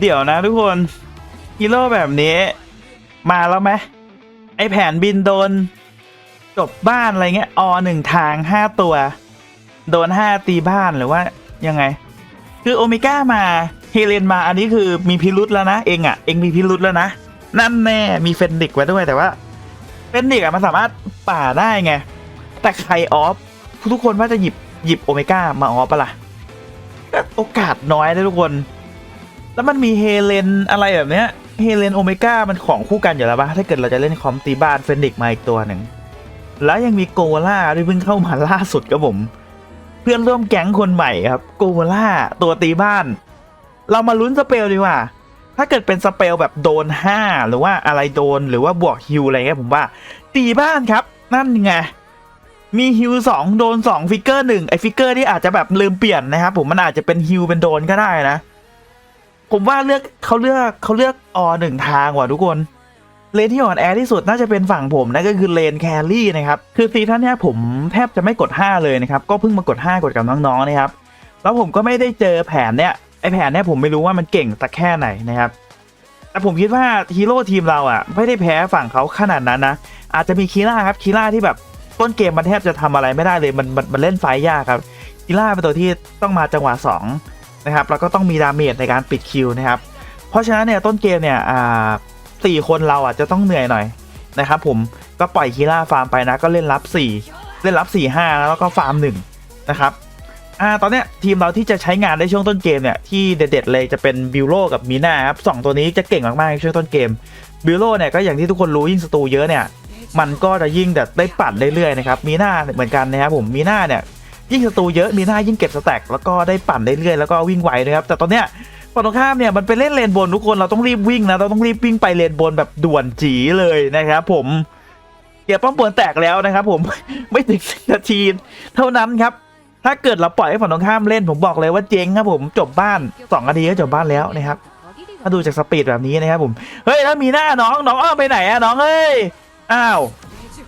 เดี๋ยวนะทุกคนฮีโร่แบบนี้ มาแล้วไหมไอแผนบินโดน จบบ้านอะไรเงี้ยอหนึ่งทางห้าตัว โดนห้าตีบ้านหรือว่ายังไง คือโอเมก้ามาเฮเลนมาอันนี้คือมีพิรุษแล้วนะเองอะ่ะเองมีพิรุษแล้วนะ นั่นแน่มีเฟนดิกไว้ด้วยแต่ว่าเฟนดิกอะมันสามารถป่าได้ไง แต่ใครออฟทุกคนว่าจะหยิบหยิบโอเมก้ามาออฟปะล่ะโอกาสน้อยนะทุกคน แล้วมันมีเฮเลนอะไรแบบเนี้ยเฮเลนโอเมก้ามันของคู่กันอยู่แล้วปะถ้าเกิดเราจะเล่นคอมตีบ้านเฟนดิกมาอีกตัวหนึ่ง แล้วยังมีโกล่าที่เพิ่งเข้ามาล่าสุดครับผม เพื่อนร่วมแก๊งคนใหม่ครับโกล่าตัวตีบ้าน เรามาลุ้นสเปลดีกว่า ถ้าเกิดเป็นสเปลแบบโดน 5 หรือว่าอะไรโดนหรือว่าบวกฮิวอะไรเงี้ยผมว่า ตีบ้านครับ นั่นไงมีฮิวสองโดนสองฟิกเกอร์หนึ่งไอฟิกเกอร์ที่อาจจะแบบลืมเปลี่ยนนะครับผมมันอาจจะเป็นฮิวเป็นโดนก็ได้นะ ผมว่าเลือกเขาเลือกเขาเลือกอหนึ่งทางว่ะทุกคนเลนที่อ่อนแอที่สุดน่าจะเป็นฝั่งผมนะก็คือเลนแครี่นะครับคือซีท่านเนี้ยผมแทบจะไม่กด 5 เลยนะครับก็เพิ่งมากด 5 กดกับน้องๆนะครับแล้วผมก็ไม่ได้เจอแผนเนี้ยไอแผนเนี้ยผมไม่รู้ว่ามันเก่งสักแค่ไหนนะครับแต่ผมคิดว่าฮีโร่ทีมเราอะไม่ได้แพ้ฝั่งเขาขนาดนั้นนะอาจจะมีคีล่าครับคีล่าที่แบบต้นเกมมันแทบจะทำอะไรไม่ได้เลยมันมันมันเล่นไฟยากครับคีล่าเป็นตัวที่ต้องมาจังหวะ2 นะครับแล้วก็ต้องมีดาเมจในการปิดคิวนะครับ เพราะฉะนั้นเนี่ยต้นเกมเนี่ยอ่าสี่คนเราอะจะต้องเหนื่อยหน่อยนะครับผมก็ปล่อยคีล่าฟาร์มไปนะก็เล่นรับ 4 เล่นรับ 4 5 แล้วก็ฟาร์ม1นะครับอ่าตอนเนี้ยทีมเราที่จะใช้งานได้ช่วงต้นเกมเนี่ยที่เด็ดๆเลยจะเป็นบิวโลกับมีนาครับสองตัวนี้จะเก่งมากๆในช่วงต้นเกมบิวโลเนี่ยก็อย่างที่ทุกคนรู้ยิ่งสตูเยอะเนี่ยมันก็จะยิ่งแบบได้ปั่นเรื่อยๆนะครับมีหน้าเหมือนกันนะครับผมมีหน้าเนี่ย ยิ่งศัตรูเยอะมีหน้ายิ่งเก็บสแต็กแล้วก็ได้ปั่นได้เรื่อยแล้วก็วิ่งไวนะครับแต่ตอนเนี้ยฝั่งตรงข้ามเนี่ยมันไปเล่นเลนบนทุกคนเราต้องรีบวิ่งนะเราต้องรีบวิ่งไปเลนบนแบบด่วนจีเลยนะครับผมเกียร์ป้อมปืนแตกแล้วนะครับผมไม่ถึงสินาทีเท่านั้นครับ ถ้าเกิดเราปล่อยให้ฝั่งตรงข้ามเล่นผมบอกเลยว่าเจ๊งครับผมจบบ้านสองนาทีก็จบบ้านแล้วนะครับถ้าดูจากสปีดแบบนี้นะครับผมเฮ้ยแล้วมีหน้าน้องน้องอ้อมไปไหนอะน้องเอ้ยอ้าว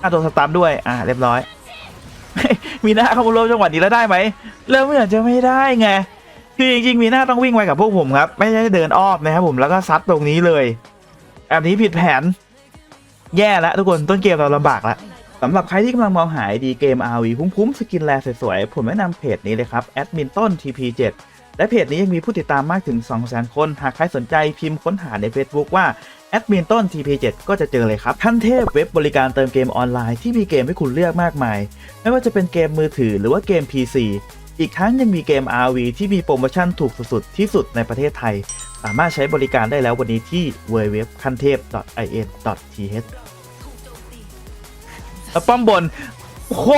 อ้าวโดนสตาร์ทด้วยอ่าเรียบร้อย มีหน้าเข้ามาร่วมจังหวะนี้แล้วได้ไหมเริ่มเหมือนจะไม่ได้ไงคือจริงๆมีหน้าต้องวิ่งไวกับพวกผมครับ ไม่ใช่เดินอ้อมนะครับผมแล้วก็ซัดตรงนี้เลยแบบนี้ผิดแผน แย่แล้วทุกคนต้นเกมเราลำบากแล้วสำหรับใครที่กำลังมองหาดีเกม RV คุ้มๆสกินแลสวยๆผมแนะนำเพจนี้เลยครับแอดมินต้น TP7 และเพจนี้ยังมีผู้ติดตามมากถึง 200,000 คน หากใครสนใจพิมพ์ค้นหาใน Facebook ว่า แอดมินต้น TP7 ก็จะเจอเลยครับขั้นเทพเว็บบริการเติมเกมออนไลน์ที่มีเกมให้คุณเลือกมากมาย ไม่ว่าจะเป็นเกมมือถือหรือว่าเกม PC อีกทั้งยังมีเกม RV ที่มีโปรโมชั่นถูกสุดๆที่สุดในประเทศไทย สามารถใช้บริการได้แล้ววันนี้ที่ www คันเทพ .in.th ป้อมบนโอ้โห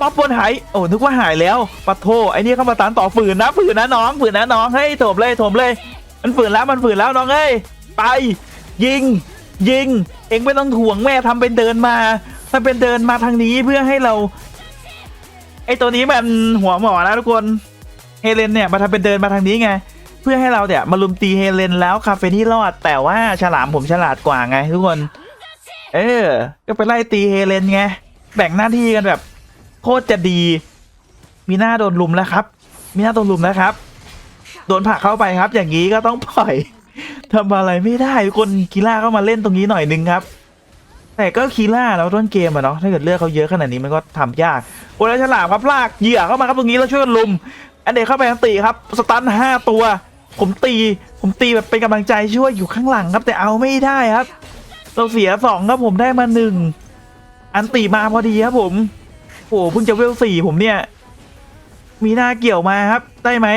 ป้อมบนหาย โอ้ นึกว่าหายแล้วปะโทไอ้นี่เข้ามาตานต่อฝืนนะฝืนนะน้องฝืนนะน้อง เฮ้ยโถมเลยโถมเลย มันฝืนแล้วมันฝืนแล้วน้องเอ้ย ไป ยิง ยิง เอ็งไม่ต้องถ่วงแม่ทำเป็นเดินมาทำเป็นเดินมาทางนี้เพื่อให้เรา ไอตัวนี้มันหัวหมอนะทุกคนเฮเลนเนี่ยมาทำเป็นเดินมาทางนี้ไง เพื่อให้เราเนี่ยมาลุมตีเฮเลนแล้วคาเฟนี่รอด แต่ว่าฉลามผมฉลาดกว่าไง ทุกคน เออ ก็ไปไล่ตีเฮเลนไงแบ่งหน้าที่กันแบบ โคตรจะดี มีหน้าโดนลุมแล้วครับ มีหน้าโดนลุมแล้วครับ โดนผักเข้าไปครับ อย่างนี้ก็ต้องปล่อย ทำอะไรไม่ได้ทุกคนคีล่าเข้ามาเล่นตรงนี้หน่อยนึงครับ แต่ก็คีล่าแล้วต้นเกมอะเนาะถ้าเกิดเลือกเขาเยอะขนาดนี้มันก็ทำยากโอ้แล้วฉลามครับลากเหยื่อเข้ามาครับตรงนี้แล้วช่วยกันลุม อันเดกเข้าไปอันตีครับสตันห้าตัว ผมตีผมตีแบบเป็นกำลังใจช่วยอยู่ข้างหลังครับ แต่เอาไม่ได้ครับ เราเสียสองครับผมได้มาหนึ่งอันตีมาพอดีครับผมโอ้เพิ่งจะเวลสี่ผมเนี่ย มีหน้าเกี่ยวมาครับ ได้ไหม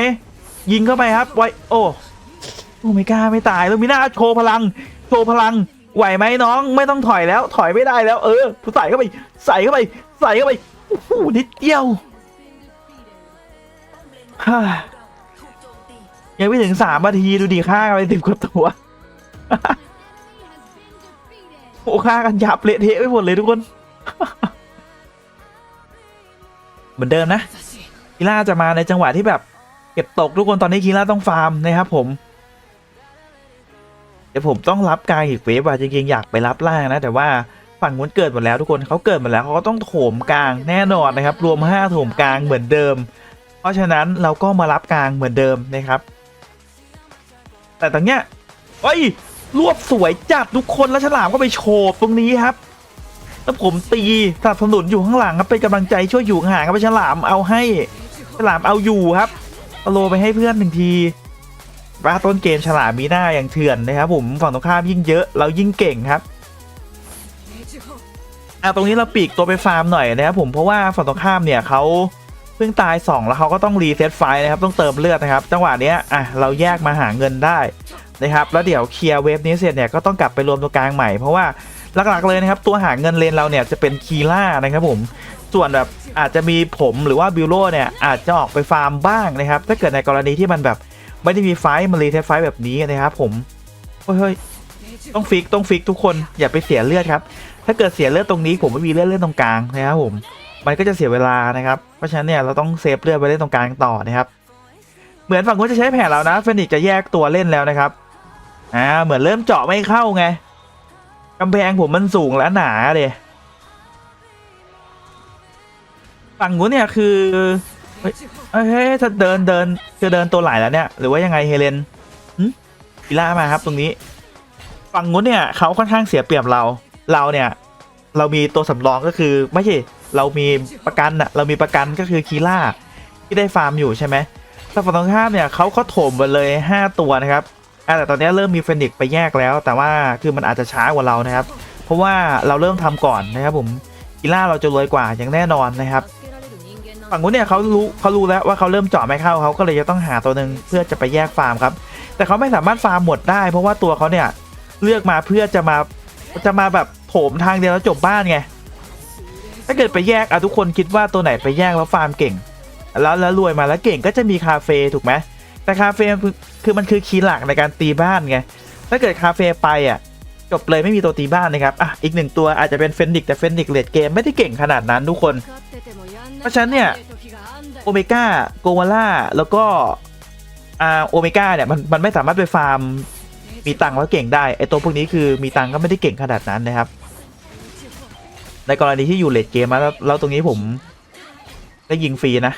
ยิงเข้าไปครับไวโอ้ อ้ไม่กล้าไม่ตายล้วมีหน้าโชว์พลัง โชว์พลัง ไหวไหมน้อง ไม่ต้องถอยแล้ว ถอยไม่ได้แล้ว เออใส่เข้าไป ใส่เข้าไป ใส่เข้าไปโอ้โหนิดเดียวฮ่ายังไม่ถึงสามนาทีดูดิฆ่ากันไปสิบกว่าตัวโอ้ฆ่ากันยับเละเทะไปหมดเลยทุกคน เหมือนเดิมนะคีล่าจะมาในจังหวะที่แบบ เก็บตกทุกคนตอนนี้คีล่าต้องฟาร์มนะครับผม ดี๋ยวผมต้องรับกลางอีกเวฟว่ะจริงๆอยากไปรับล่างนะ แต่ว่าฝั่งนู้นเกิดหมดแล้วทุกคนเขาเกิดหมดแล้วเขาก็ต้องโถมกลางแน่นอนนะครับ รวม 5 โถมกลางเหมือนเดิม เพราะฉะนั้นเราก็มารับกลางเหมือนเดิมนะครับ แต่ตรงเนี้ยเฮ้ยรวบสวยจัดทุกคนแล้วฉลามก็ไปโฉบตรงนี้ครับ แล้วผมตีสนับสนุนอยู่ข้างหลังครับเป็นกำลังใจช่วยอยู่ห่างครับฉลามเอาให้ฉลามเอาอยู่ครับโลไปให้เพื่อนหนึ่งที ว่าต้นเกมฉลามมีหน้าอย่างเถื่อนนะครับผมฝั่งตรงข้ามยิ่งเยอะเรายิ่งเก่งครับอะตรงนี้เราปีกตัวไปฟาร์มหน่อยนะครับผมเพราะว่าฝั่งตรงข้ามเนี่ยเขาเพิ่งตาย 2 แล้วเขาก็ต้องรีเซ็ตไฟนะครับต้องเติมเลือดนะครับ จังหวะเนี้ยอะเราแยกมาหาเงินได้นะครับแล้วเดี๋ยวเคลียร์เวฟนี้เสร็จเนี่ยก็ต้องกลับไปรวมตัวกลางใหม่เพราะว่าหลักๆเลยนะครับ ตัวหาเงินเลนเราเนี่ยจะเป็นคีล่านะครับผมส่วนแบบอาจจะมีผมหรือว่าบิวโรเนี่ยอาจจะออกไปฟาร์มบ้างนะครับ ถ้าเกิดในกรณีที่มันแบบ ไม่ได้มีไฟท์มารีเทสไฟท์แบบนี้นะครับผมเฮ้ยต้องฟิกต้องฟิกทุกคนอย่าไปเสียเลือดครับ ถ้าเกิดเสียเลือดตรงนี้ผมไม่มีเลือดเล่นตรงกลางนะครับผมมันก็จะเสียเวลานะครับเพราะฉะนั้นเนี่ยเราต้องเซฟเลือดไว้เล่นตรงกลางต่อนะครับเหมือนฝั่งนู้นจะใช้แผนเรานะเฟนิกจะแยกตัวเล่นแล้วนะครับอ่าเหมือนเริ่มเจาะไม่เข้าไงกำแพงผมมันสูงและหนาเลยฝั่งนู้นเนี่ยคือ ฮ้ยเฮ้ยเฮ้ยถ้าเดินเดินจะเดินตัวไหลแล้วเนี่ย หรือว่ายังไงเฮเลนหึพิล่ามาครับตรงนี้ ฝั่งนู้นเนี่ยเขาค่อนข้างเสียเปรียบเรา เราเนี่ย เรามีตัวสำรองก็คือไม่ใช่เรามีประกันอะเรามีประกันก็คือคีล่าที่ได้ฟาร์มอยู่ใช่ไหมแต่ฝั่งตรงข้ามเนี่ยเขาก็โถมไปเลย 5 ตัวนะครับแต่ตอนนี้เริ่มมีเฟนิกซ์ไปแยกแล้ว แต่ว่าคือมันอาจจะช้ากว่าเรานะครับ เพราะว่าเราเริ่มทำก่อนนะครับผมกีล่าเราจะรวยกว่าอย่างแน่นอนนะครับ ฝั่งนู้นเนี่ยเขารู้เขารู้แล้วว่าเขาเริ่มเจาะไม่เข้าเขาก็เลยจะต้องหาตัวหนึ่งเพื่อจะไปแยกฟาร์มครับ แต่เขาไม่สามารถฟาร์มหมดได้ เพราะว่าตัวเขาเนี่ยเลือกมาเพื่อจะมาจะมาแบบโถมทางเดียวแล้วจบบ้านไงถ้าเกิดไปแยกอะทุกคนคิดว่าตัวไหนไปแยกแล้วฟาร์มเก่ง แล้วแล้วรวยมาแล้วเก่งก็จะมีคาเฟ่ถูกไหมแต่คาเฟ่คือมันคือคีย์หลักในการตีบ้านไงถ้าเกิดคาเฟ่ไปอะจบเลยไม่มีตัวตีบ้านนะครับ อะ อีกหนึ่งตัวอาจจะเป็นเฟนิกแต่เฟนิกเลดเกมไม่ได้เก่งขนาดนั้นทุกคน ราะฉะนั้นเนี่ยโอเมก้าโกวาล่าแล้วก็อ่าโอเมก้าเนี่ยมันมันไม่สามารถไปฟาร์มมีตังค์แล้วเก่งได้ไอตัวพวกนี้คือมีตังค์ก็ไม่ได้เก่งขนาดนั้นนะครับ ในกรณีที่อยู่เลดเกมแล้วแล้วตรงนี้ผมได้ยิงฟรีนะ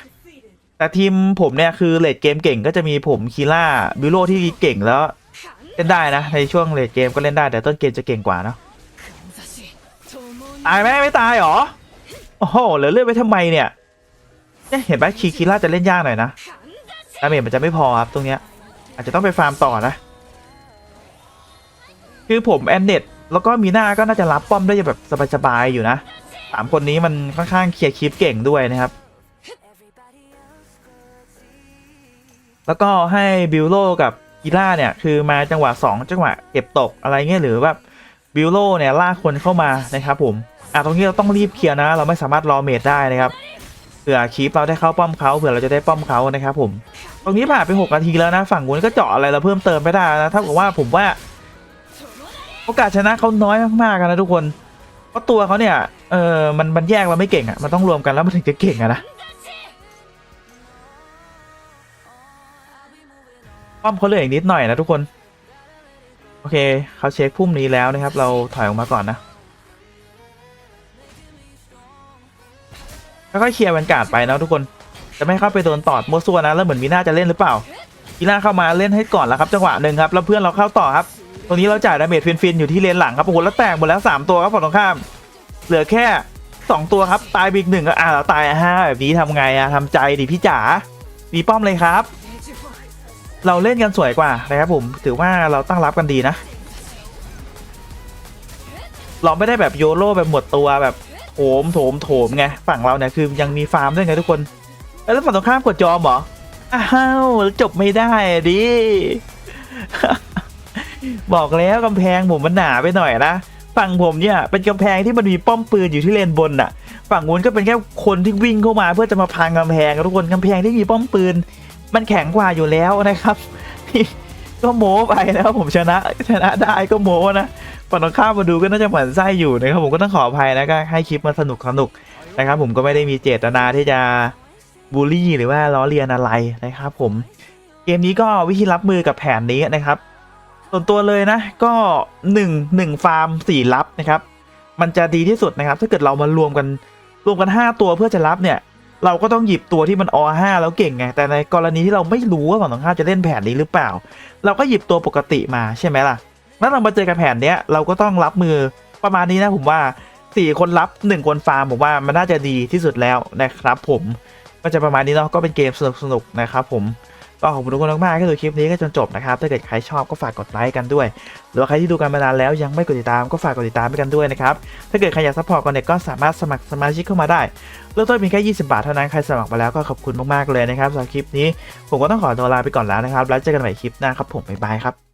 แต่ทีมผมเนี่ยคือเลดเกมเก่งก็จะมีผมคีล่าบิโลที่เก่งแล้วเล่นได้นะ ในช่วงเลดเกมก็เล่นได้แต่ต้นเกมจะเก่งกว่าเนาะตายไหมไม่ตายหรอโอ้โหเหลือเลือดไว้ทำไมเนี่ย เนี่ยเห็นไหมคีคีล่าจะเล่นยากหน่อยนะดาเมจมันจะไม่พอครับตรงเนี้ย อาจจะต้องไปฟาร์มต่อนะ คือผมแอนเน็ตแล้วก็มีหน้าก็น่าจะรับป้อมได้แบบสบายๆอยู่นะสามคนนี้มันค่อนข้างเคลียร์คลิปเก่งด้วยนะครับ แล้วก็ให้บิลโลกับกีล่าเนี่ย คือมาจังหวะ 2 จังหวะเก็บตกอะไรเงี้ยหรือแบบบิลโลเนี่ยลากคนเข้ามานะครับผม อะตรงนี้เราต้องรีบเคลียร์นะ เราไม่สามารถรอเมดได้นะครับ ผื่อคลิปเราได้เข้าป้อมเขาเผื่อเราจะได้ป้อมเขานะครับผม ตรงนี้ผ่านไป6นาทีแล้วนะ ฝั่งนู้นก็เจาะอะไรเราเพิ่มเติมไม่ได้นะเท่ากับว่าผมว่า โอกาสชนะเขาน้อยมากๆนะทุกคน เพราะตัวเขาเนี่ยเออมันมันแยกเราไม่เก่งอะ่ะมันต้องรวมกันแล้วมันถึงจะเก่งอะนะป้อมเขาเหลืออีกนิดหน่อยนะทุกคน โอเคเขาเช็คพุ่มนี้แล้วนะครับ เราถอยออกมาก่อนนะ ค่อยๆเคลียร์บรรยากาศไปนะทุกคน จะไม่เข้าไปโดนตอดมัวซัวนะ แล้วเหมือนมีน่าจะเล่นหรือเปล่ามีน่าเข้ามาเล่นให้ก่อนแล้วครับจังหวะหนึ่งครับ แล้วเพื่อนเราเข้าต่อครับ ตรงนี้เราจ่ายดาเมจฟินๆอยู่ที่เลนหลังครับโอ้โหแล้วแตกหมดแล้วสามตัวครับฝั่งตรงข้าม เหลือแค่สองตัวครับตายไปอีกหนึ่งก็อ่าเราตายห้าแบบนี้ทำไงอะทำใจดิพี่จ๋ามีป้อมเลยครับ เราเล่นกันสวยกว่านะครับผมถือว่าเราตั้งรับกันดีนะ เราไม่ได้แบบโยโร่แบบหมดตัวแบบ ถมโถมโถมไงฝั่งเราเนี่ยคือยังมีฟาร์มด้วยไงทุกคนแล้วฝั่งตรงข้ามกดจอมเหรออ้าวจบไม่ได้ดิบอกแล้วกำแพงผมมันหนาไปหน่อยนะฝั่งผมเนี่ยเป็นกำแพงที่มันมีป้อมปืนอยู่ที่เลนบนน่ะ ฝั่งนู้นก็เป็นแค่คนที่วิ่งเข้ามา เพื่อจะมาพังกำแพงทุกคนกำแพงที่มีป้อมปืน มันแข็งกว่าอยู่แล้วนะครับก็โม้ไปแล้วผมชนะชนะได้ก็โม้นะ ฝั่งตรงข้ามมาดูก็น่าจะเหมือนไส้อยู่นะครับผมก็ต้องขออภัยนะก็ให้คลิปมาสนุกสนุกนะครับ ผมก็ไม่ได้มีเจตนาที่จะบูลลี่หรือว่าล้อเลียนอะไรนะครับ ผม เกมนี้ก็วิธีรับมือกับแผนนี้นะครับ ส่วนตัวเลยนะ ก็หนึ่งหนึ่งฟาร์มสี่ลับนะครับ มันจะดีที่สุดนะครับ ถ้าเกิดเรามารวมกันรวมกัน 5 ตัวเพื่อจะรับเนี่ย เราก็ต้องหยิบตัวที่มันอ5แล้วเก่งไง แต่ในกรณีที่เราไม่รู้ว่าฝั่งตรงข้ามจะเล่นแผนนี้หรือเปล่า เราก็หยิบตัวปกติมาใช่ไหมล่ะ แล้วเรามาเจอกับแผนเนี้ยเราก็ต้องรับมือประมาณนี้นะผมว่าสี่คนรับหนึ่งคนฟาร์มผมว่ามันน่าจะดีที่สุดแล้วนะครับผมก็จะประมาณนี้เนาะก็เป็นเกมสนุกๆนะครับผมก็ขอบคุณทุกคนมากๆที่ดูคลิปนี้ก็จนจบนะครับ ถ้าเกิดใครชอบก็ฝากกดไลค์กันด้วย หรือว่าใครที่ดูกันมานานแล้วยังไม่กดติดตามก็ฝากกดติดตามไปกันด้วยนะครับ ถ้าเกิดใครอยากซัพพอร์ตกันเนี่ยก็สามารถสมัครสมาชิกเข้ามาได้เริ่มต้นเพียงแค่ 20 บาทเท่านั้น ใครสมัครมาแล้วก็ขอบคุณมากๆเลยนะครับสำหรับคลิปนี้ ผมก็ต้องขอตัวลาไปก่อนแล้วนะครับ แล้วเจอกันใหม่คลิปหน้าครับผมบ๊ายบายครับ